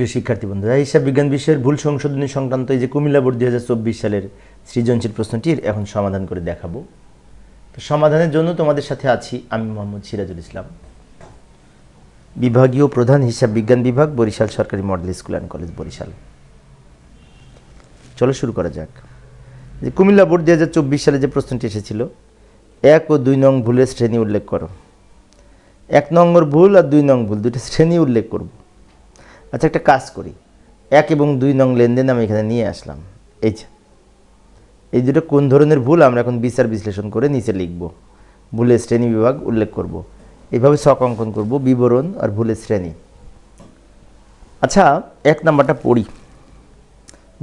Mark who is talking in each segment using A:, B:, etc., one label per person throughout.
A: প্রিয় শিক্ষার্থী বন্ধুরা হিসাব বিজ্ঞান বিষয়ের ভুল সংশোধনী সংক্রান্ত এই যে কুমিল্লা বোর্ড দুই হাজার চব্বিশ সালের সৃজনশীল প্রশ্নটির এখন সমাধান করে দেখাবো। তো সমাধানের জন্য তোমাদের সাথে আছি আমি মোহাম্মদ সিরাজুল ইসলাম। বিভাগীয় প্রধান হিসাব বিজ্ঞান বিভাগ, বরিশাল সরকারি model school and college, Barishal. চলো শুরু করা যাক। যে কুমিল্লা বোর্ড দুই হাজার চব্বিশ সালে যে প্রশ্নটি এসেছিল, এক ও দুই নং ভুলের শ্রেণি উল্লেখ করো। এক নম্বর ভুল আর দুই নং ভুল দুটো শ্রেণি উল্লেখ করব। আচ্ছা একটা কাজ করি। এক এবং দুই নং লেনদেন আমি এখানে নিয়ে আসলাম। এই যে, এই দুটো কোন ধরনের ভুল আমরা এখন বিচার বিশ্লেষণ করে নিচে লিখব। ভুলের শ্রেণি বিভাগ উল্লেখ করব। এইভাবে শক অঙ্কন করব, বিবরণ আর ভুলের শ্রেণি। আচ্ছা এক নাম্বারটা পড়ি।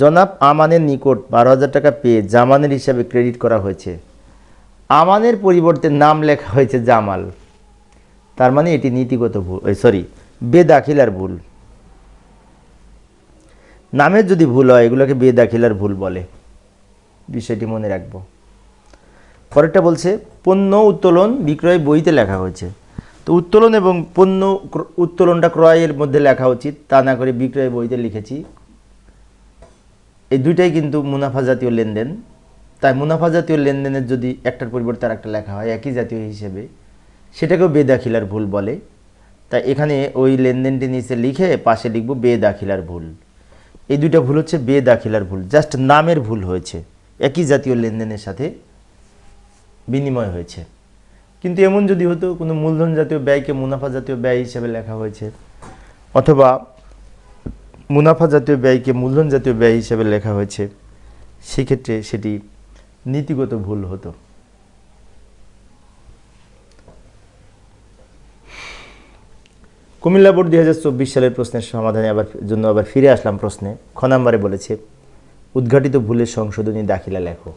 A: জনাব আমানের নিকট বারো হাজার টাকা পেয়ে জামানের হিসাবে ক্রেডিট করা হয়েছে। আমানের পরিবর্তে নাম লেখা হয়েছে জামাল। তার মানে এটি নীতিগত ভুল সরি, বেদাখিলার ভুল। নামের যদি ভুল হয়, এগুলোকে বেদাখিলার ভুল বলে। বিষয়টি মনে রাখব। পরেরটা বলছে, পণ্য উত্তোলন বিক্রয় বইতে লেখা হয়েছে। তো উত্তোলন এবং পণ্য উত্তোলনটা ক্রয়ের মধ্যে লেখা উচিত, তা না করে বিক্রয় বইতে লিখেছি। এই দুইটাই কিন্তু মুনাফা জাতীয় লেনদেন। তাই মুনাফা জাতীয় লেনদেনের যদি একটার পরিবর্তে আর একটা লেখা হয়, একই জাতীয় হিসেবে, সেটাকেও বেদাখিলার ভুল বলে। তাই এখানে ওই লেনদেনটি নিচে লিখে পাশে লিখব বেদাখিলার ভুল। এই দুইটা ভুল হচ্ছে, বে দাখিলার ভুল। জাস্ট নামের ভুল হয়েছে। একই জাতীয় লেনদেনের সাথে বিনিময় হয়েছে। কিন্তু এমন যদি হতো, কোনো মূলধন জাতীয় ব্যয়কে মুনাফা জাতীয় ব্যয় হিসেবে লেখা হয়েছে, অথবা মুনাফা জাতীয় ব্যয়কে মূলধন জাতীয় ব্যয় হিসেবে লেখা হয়েছে, সেক্ষেত্রে সেটি নীতিগত ভুল হতো। কুমিল্লা বোর্ড দুই হাজার চব্বিশ সালের প্রশ্নের সমাধানে আবার জন্য আবার ফিরে আসলাম প্রশ্নে। খ নাম্বারে বলেছে, উদ্ঘাটিত ভুলের সংশোধনী দাখিলা লেখো।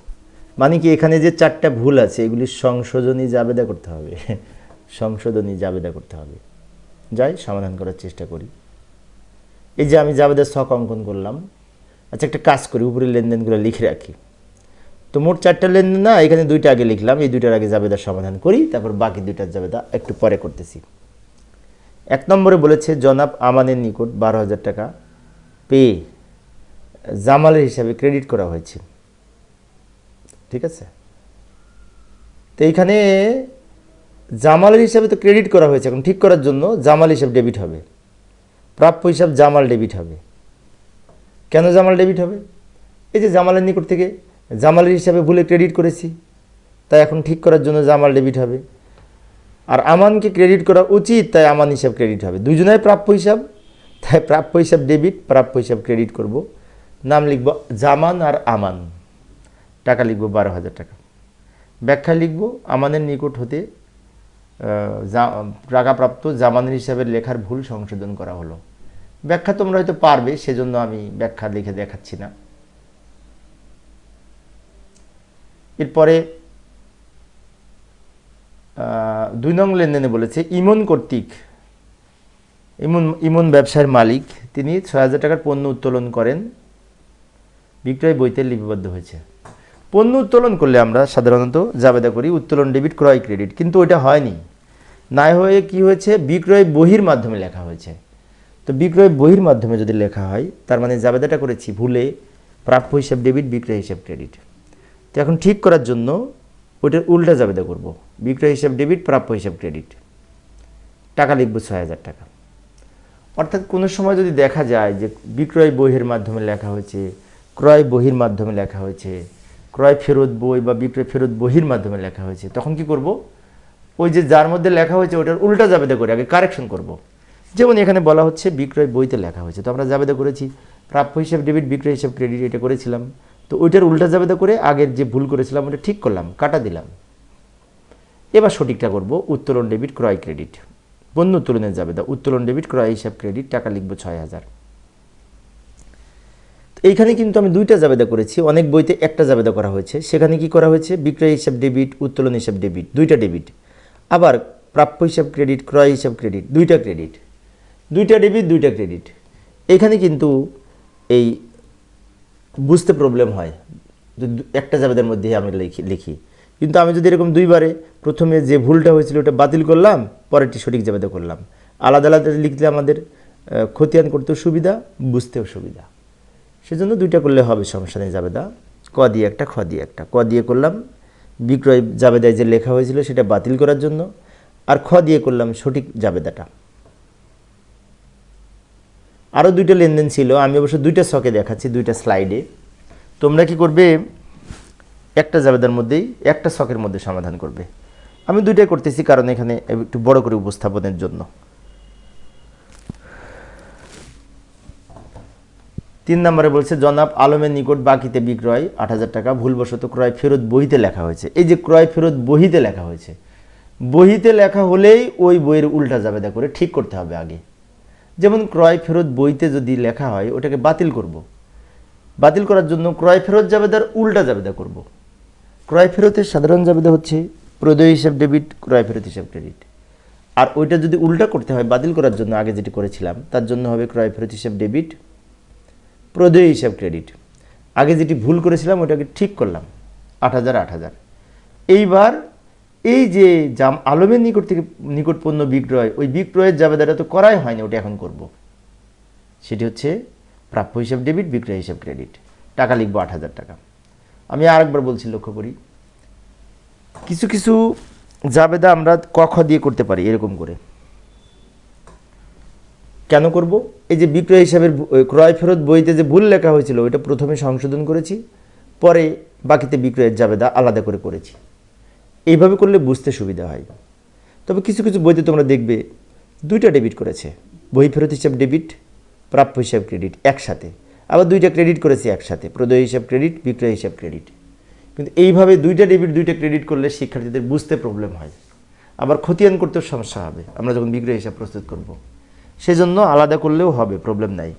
A: মানে কি এখানে যে চারটা ভুল আছে, এগুলির সংশোধনী জাবেদা করতে হবে? সংশোধনী জাবেদা করতে হবে। যাই, সমাধান করার চেষ্টা করি। এই যে আমি জাবেদার শখ অঙ্কন করলাম আচ্ছা একটা কাজ করি উপরে লেনদেনগুলো লিখে রাখি। তো মোট চারটা লেনদেন না, এখানে দুইটা আগে লিখলাম, এই দুইটার আগে জাবেদার সমাধান করি, তারপর বাকি দুইটার জাবেদা একটু পরে করতেছি। এক নম্বরে বলেছে, জনাব আমানের নিকট বারো হাজার টাকা পেয়ে জামালের হিসাবে ক্রেডিট করা হয়েছে। ঠিক আছে? তো এইখানে জামালের হিসাবে তো ক্রেডিট করা হয়েছে। এখন ঠিক করার জন্য জামাল হিসাব ডেবিট হবে। প্রাপ্য হিসাব জামাল ডেবিট হবে। কেন জামাল ডেবিট হবে? এই যে জামালের নিকট থেকে জামালের হিসাবে ভুলে ক্রেডিট করেছি, তাই এখন ঠিক করার জন্য জামাল ডেবিট হবে। আর আমানকে ক্রেডিট করা উচিত, তাই আমান হিসাব ক্রেডিট হবে। দুজনাই প্রাপ্য হিসাব, তাই প্রাপ্য হিসাব ডেবিট প্রাপ্য হিসাব ক্রেডিট করব। নাম লিখব জামান আর আমান। টাকা লিখব বারো হাজার টাকা। ব্যাখ্যা লিখব, আমানের নিকট হতে টাকাপ্রাপ্ত জামানের হিসাবে লেখার ভুল সংশোধন করা হলো। ব্যাখ্যা তোমরা হয়তো পারবে, সেজন্য আমি ব্যাখ্যা লিখে দেখাচ্ছি না। এরপরে দুই নং লেনদেনে বলেছে, ইমন কর্তৃক, ইমন ইমন ব্যবসায়ের মালিক, তিনি ছয় হাজার টাকার পণ্য উত্তোলন করেন। বিক্রয় বইতে লিপিবদ্ধ হয়েছে। পণ্য উত্তোলন করলে আমরা সাধারণত জাবেদা করি, উত্তোলন ডেবিট, ক্রয় ক্রেডিট, কিন্তু ওইটা হয়নি। না হয়ে কি হয়েছে? বিক্রয় বহির মাধ্যমে লেখা হয়েছে। তো বিক্রয় বহির মাধ্যমে যদি লেখা হয়, তার মানে জাবেদাটা করেছি ভুলে, প্রাপ্য হিসাব ডেবিট, বিক্রয় হিসাব ক্রেডিট। তো এখন ঠিক করার জন্য ওইটার উল্টা জাবেদা করব। বিক্রয় হিসাব ডেবিট প্রাপ্য হিসাব ক্রেডিট টাকা লিখব ছয় হাজার টাকা। অর্থাৎ কোনো সময় যদি দেখা যায় যে বিক্রয় বইয়ের মাধ্যমে লেখা হয়েছে, ক্রয় বহির মাধ্যমে লেখা হয়েছে, ক্রয় ফেরত বই বা বিক্রয় ফেরত বহির মাধ্যমে লেখা হয়েছে, তখন কি করব? ওই যে যার মধ্যে লেখা হয়েছে ওটার উল্টা জাবেদা করে আগে কারেকশন করব। যেমন এখানে বলা হচ্ছে বিক্রয় বইতে লেখা হয়েছে। তো আমরা জাবেদা করেছি, প্রাপ্য হিসাব ডেবিট বিক্রয় হিসাব ক্রেডিট এটা করেছিলাম। তো ওইটার উল্টা জাবেদা করে আগের যে ভুল করেছিলাম ওটা ঠিক করলাম, কাটা দিলাম। এবার সঠিকটা করব, উত্তোলন ডেবিট ক্রয় ক্রেডিট। পণ্য উত্তোলনের জাবেদা, উত্তোলন ডেবিট ক্রয় হিসাব ক্রেডিট, টাকা লিখব ছয় হাজার। তো এইখানে কিন্তু আমি দুইটা জাবেদা করেছি, অনেক বইতে একটা জাবেদা করা হয়েছে। সেখানে কি করা হয়েছে? বিক্রয় হিসাব ডেবিট, উত্তোলন হিসাব ডেবিট, দুইটা ডেবিট। আবার প্রাপ্য হিসাব ক্রেডিট, ক্রয় হিসাব ক্রেডিট, দুইটা ক্রেডিট। দুইটা ডেবিট, দুইটা ক্রেডিট। এখানে কিন্তু এই বুঝতে প্রবলেম হয়। যে একটা জাবেদার মধ্যে আমি লিখি লিখি। কিন্তু আমি যদি এরকম দুইবারে প্রথমে যে ভুলটা হয়েছিল ওটা বাতিল করলাম, পরেরটি সঠিক জাবেদা করলাম। আলাদা আলাদা লিখলে আমাদের খতিয়ান করতেও সুবিধা, বুঝতেও সুবিধা। সেজন্য দুইটা করলে হবে, সমস্যা নেই জাবেদা। ক দিয়ে একটা, খ দিয়ে একটা। ক দিয়ে করলাম, বিক্রয় জাবেদায় যে লেখা হয়েছিল সেটা বাতিল করার জন্য। আর খ দিয়ে করলাম সঠিক জাবেদাটা। আরও দুইটা লেনদেন ছিল, আমি অবশ্য দুইটা শখে দেখাচ্ছি, দুইটা স্লাইডে তোমরা কি করবে? একটা জাবেদার মধ্যেই, একটা শখের মধ্যে সমাধান করবে। আমি দুইটাই করতেছি কারণ এখানে একটু বড় করে উপস্থাপনের জন্য। তিন নম্বরে বলছে, জনাব আলমের নিকট বাকিতে বিক্রয় আট হাজার টাকা, ভুলবশত ক্রয় ফেরত বহিতে লেখা হয়েছে। এই যে ক্রয় ফেরত বহিতে লেখা হয়েছে, বহিতে লেখা হলেই ওই বইয়ের উল্টা জাবেদা করে ঠিক করতে হবে আগে। যেমন ক্রয় ফেরত বইতে যদি লেখা হয়, ওটাকে বাতিল করব। বাতিল করার জন্য ক্রয় ফেরত জাবেদার উল্টা জাবেদা করব। ক্রয় ফেরতের সাধারণ জাবেদা হচ্ছে প্রদয় হিসাব ডেবিট, ক্রয় ফেরত হিসাব ক্রেডিট আর ওইটা যদি উল্টা করতে হয়, বাতিল করার জন্য আগে যেটি করেছিলাম, তার জন্য হবে ক্রয় ফেরত হিসাব ডেবিট, প্রদেয় হিসাব ক্রেডিট আগে যেটি ভুল করেছিলাম, ওটাকে ঠিক করলাম, আট হাজার আট হাজার এইবার এই যে জাম, আলমের নিকট থেকে নিকট পণ্য বিক্রয়, ওই বিক্রয়ের জাবেদাটা তো করাই হয়নি, ওটা এখন করব। সেটি হচ্ছে প্রাপ্য হিসাব ডেবিট, বিক্রয় হিসাব ক্রেডিট। টাকা লিখব আট হাজার টাকা। আমি আরেকবার বলছি, লক্ষ্য করি। কিছু কিছু জাবেদা আমরা কখ দিয়ে করতে পারি, এরকম করে। কেন করব? এই যে বিক্রয় হিসাবের ক্রয় ফেরত বইতে যে ভুল লেখা হয়েছিল, ওইটা প্রথমে সংশোধন করেছি, পরে বাকিতে বিক্রয়ের জাবেদা আলাদা করে করেছি। এইভাবে করলে বুঝতে সুবিধা হয়। তবে কিছু কিছু বইতে তোমরা দেখবে, দুইটা ডেবিট করেছে। বই ফেরত হিসাব ডেবিট প্রাপ্য হিসাব ক্রেডিট একসাথে। আবার দুইটা ক্রেডিট করেছে একসাথে। প্রদয় হিসাব ক্রেডিট বিক্রয় হিসাব ক্রেডিট কিন্তু এইভাবে দুইটা ডেবিট দুইটা ক্রেডিট করলে শিক্ষার্থীদের বুঝতে প্রবলেম হয়। আবার খতিয়ান করতেও সমস্যা হবে। আমরা যখন বিক্রয় হিসাব প্রস্তুত করব। সেজন্য আলাদা করলেও হবে প্রবলেম নাই।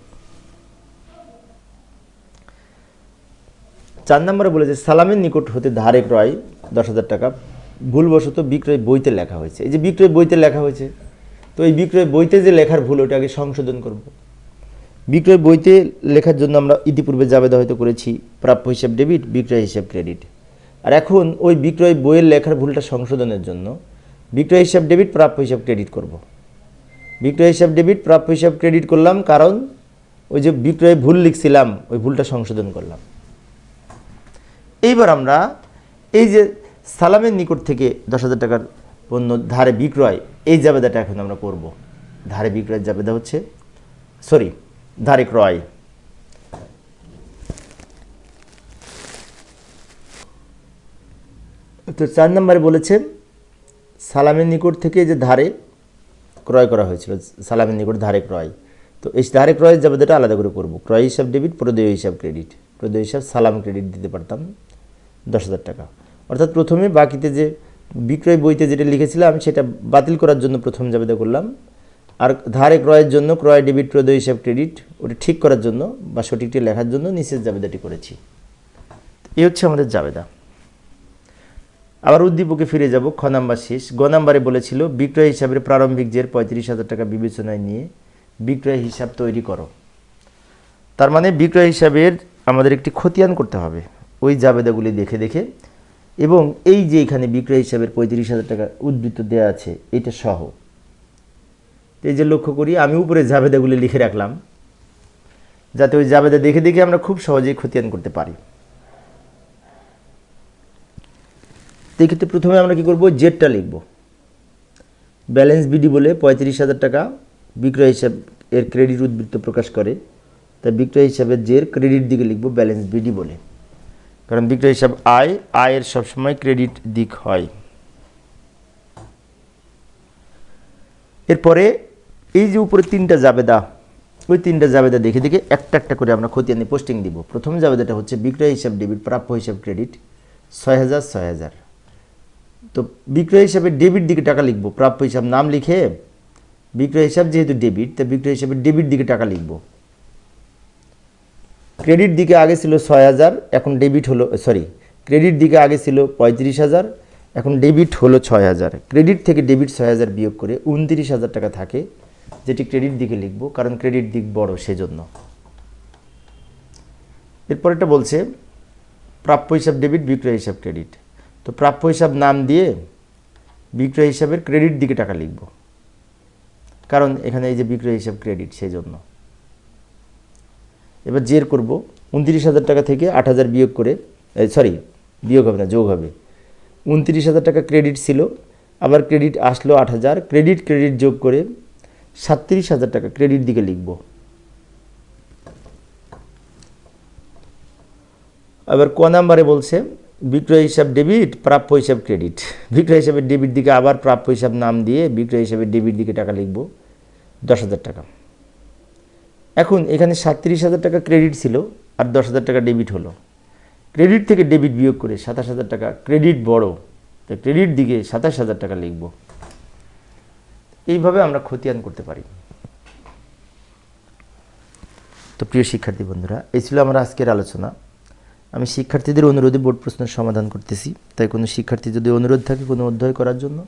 A: চার নম্বরে বলেছে, সালামের নিকট হতে ধারে ক্রয় দশ হাজার টাকা। ভুলবশত বিক্রয় বইতে লেখা হয়েছে। এই যে বিক্রয় বইতে লেখা হয়েছে, তো এই বিক্রয় বইতে যে লেখার ভুল, ওটা আগে সংশোধন করব। বিক্রয় বইতে লেখার জন্য আমরা ইতিপূর্বে জাবেদা হয়তো করেছি, প্রাপ্য হিসাব ডেবিট, বিক্রয় হিসাব ক্রেডিট। আর এখন ওই বিক্রয় বইয়ের লেখার ভুলটা সংশোধনের জন্য বিক্রয় হিসাব ডেবিট, প্রাপ্য হিসাব ক্রেডিট করব। বিক্রয় হিসাব ডেবিট, প্রাপ্য হিসাব ক্রেডিট করলাম কারণ ওই যে বিক্রয় ভুল লিখছিলাম, ওই ভুলটা সংশোধন করলাম। এইবার আমরা এই যে সালামের নিকট থেকে দশ হাজার টাকার পণ্য ধারে বিক্রয়, এই জাবেদাটা এখন আমরা করব। ধারে বিক্রয়ের জাবেদা হচ্ছে সরি ধারে ক্রয়। তো চার নম্বরে বলেছে, সালামের নিকট থেকে যে ধারে ক্রয় করা হয়েছিল, সালামের নিকট ধারে ক্রয়। তো এই ধারে ক্রয়ের জাবেদাটা আলাদা করে করব। ক্রয় হিসাব ডেবিট, প্রদেয় হিসাব ক্রেডিট। প্রদেয় হিসাব সালাম ক্রেডিট দিতে পারতাম দশ হাজার টাকা। অর্থাৎ প্রথমে বাকিতে যে বিক্রয় বইতে যেটা লিখেছিলাম, সেটা বাতিল করার জন্য প্রথম জাবেদা করলাম। আর ধারে ক্রয়ের জন্য ক্রয়, ডেবিট, প্রদেয়, হিসাব, ক্রেডিট, ওটা ঠিক করার জন্য বা সঠিকটি লেখার জন্য নিচের জাবেদাটি করেছি। এই হচ্ছে আমাদের জাবেদা। আবার উদ্দীপকে ফিরে যাব, খ নাম্বার শেষ। গ নাম্বারে বলেছিল, বিক্রয় হিসাবের প্রারম্ভিক জের পঁয়ত্রিশ হাজার টাকা বিবেচনায় নিয়ে বিক্রয় হিসাব তৈরি করো। তার মানে বিক্রয় হিসাবের আমাদের একটি খতিয়ান করতে হবে। ওই জাবেদাগুলি দেখে দেখে এবং এই যে এখানে বিক্রয় হিসাবের পঁয়ত্রিশ হাজার টাকা উদ্বৃত্ত দেওয়া আছে, এটা সহ। এই যে লক্ষ্য করি, আমি উপরে জাবেদাগুলি লিখে রাখলাম, যাতে ওই জাবেদা দেখে দেখে আমরা খুব সহজেই খতিয়ান করতে পারি। তো এই ক্ষেত্রে প্রথমে আমরা কি করব? জেডটা লিখব। ব্যালেন্স বিডি বলে পঁয়ত্রিশ হাজার টাকা বিক্রয় হিসাব এর ক্রেডিট উদ্বৃত্ত প্রকাশ করে। তাই বিক্রয় হিসাবে জের ক্রেডিট দিকে লিখব ব্যালেন্স বিডি বলে। কারণ বিক্রয় হিসাব আয় আয়ের সবসময় ক্রেডিট দিক হয়। এরপরে এই যে উপরে তিনটা জাবেদা, ওই তিনটা জাবেদা দেখে দেখে একটা একটা করে আমরা খতিয়ানে পোস্টিং দিব। প্রথম জাবেদাটা হচ্ছে বিক্রয় হিসাব ডেবিট প্রাপ্য হিসাব ক্রেডিট ছয় হাজার ছয় হাজার। তো বিক্রয় হিসাবে ডেবিট দিকে টাকা লিখব, প্রাপ্য হিসাব নাম লিখে বিক্রয় হিসাব যেহেতু ডেবিট তা বিক্রয় হিসাবে ডেবিট দিকে টাকা লিখব। ক্রেডিট দিকে আগে ছিল ছয় হাজার, এখন ডেবিট হলো সরি ক্রেডিট দিকে আগে ছিল পঁয়ত্রিশ হাজার, এখন ডেবিট হলো ছয় হাজার। ক্রেডিট থেকে ডেবিট ছয় হাজার বিয়োগ করে উনত্রিশ হাজার টাকা থাকে, যেটি ক্রেডিট দিকে লিখব, কারণ ক্রেডিট দিক বড় সেজন্য। এরপরেটা বলছে, প্রাপ্য হিসাব ডেবিট, বিক্রয় হিসাব ক্রেডিট। তো প্রাপ্য হিসাব নাম দিয়ে বিক্রয় হিসাবের ক্রেডিট দিকে টাকা লিখব। কারণ এখানে এই যে বিক্রয় হিসাব ক্রেডিট সেই জন্য এবার জের করব। উনত্রিশ হাজার টাকা থেকে আট হাজার বিয়োগ করে সরি বিয়োগ হবে না, যোগ হবে। উনত্রিশ হাজার টাকা ক্রেডিট ছিল, আবার ক্রেডিট আসলো আট হাজার ক্রেডিট ক্রেডিট যোগ করে সাতত্রিশ হাজার টাকা ক্রেডিট দিকে লিখব। আবার ক নাম্বারে বলছে, বিক্রয় হিসাব ডেবিট প্রাপ্য হিসাব ক্রেডিট বিক্রয় হিসাবে ডেবিট দিকে আবার প্রাপ্য হিসাব নাম দিয়ে বিক্রয় হিসাবে ডেবিট দিকে টাকা লিখব, দশ হাজার টাকা। এখন এখানে সাতত্রিশ হাজার টাকা ক্রেডিট ছিল আর দশ হাজার টাকা ডেবিট হলো। ক্রেডিট থেকে ডেবিট বিয়োগ করে সাতাশ হাজার টাকা ক্রেডিট বড়। তো ক্রেডিট দিকে সাতাশ হাজার টাকা লিখব। এইভাবে আমরা খতিয়ান করতে পারি। তো প্রিয় শিক্ষার্থী বন্ধুরা, এই ছিল আমার আজকের আলোচনা। আমি শিক্ষার্থীদের অনুরোধে বোর্ড প্রশ্নের সমাধান করতেছি। তাই কোনো শিক্ষার্থী যদি অনুরোধ থাকে কোনো অধ্যয় করার জন্য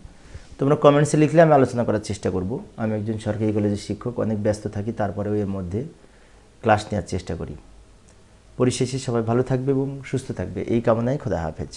A: তোমরা কমেন্টসে লিখলে আমি আলোচনা করার চেষ্টা করব। আমি একজন সরকারি কলেজের শিক্ষক, অনেক ব্যস্ত থাকি, তারপরেও এর মধ্যে ক্লাস নেওয়ার চেষ্টা করি। পরিশেষে সবাই ভালো থাকবে এবং সুস্থ থাকবে। এই কামনায় খোদা হাফেজ।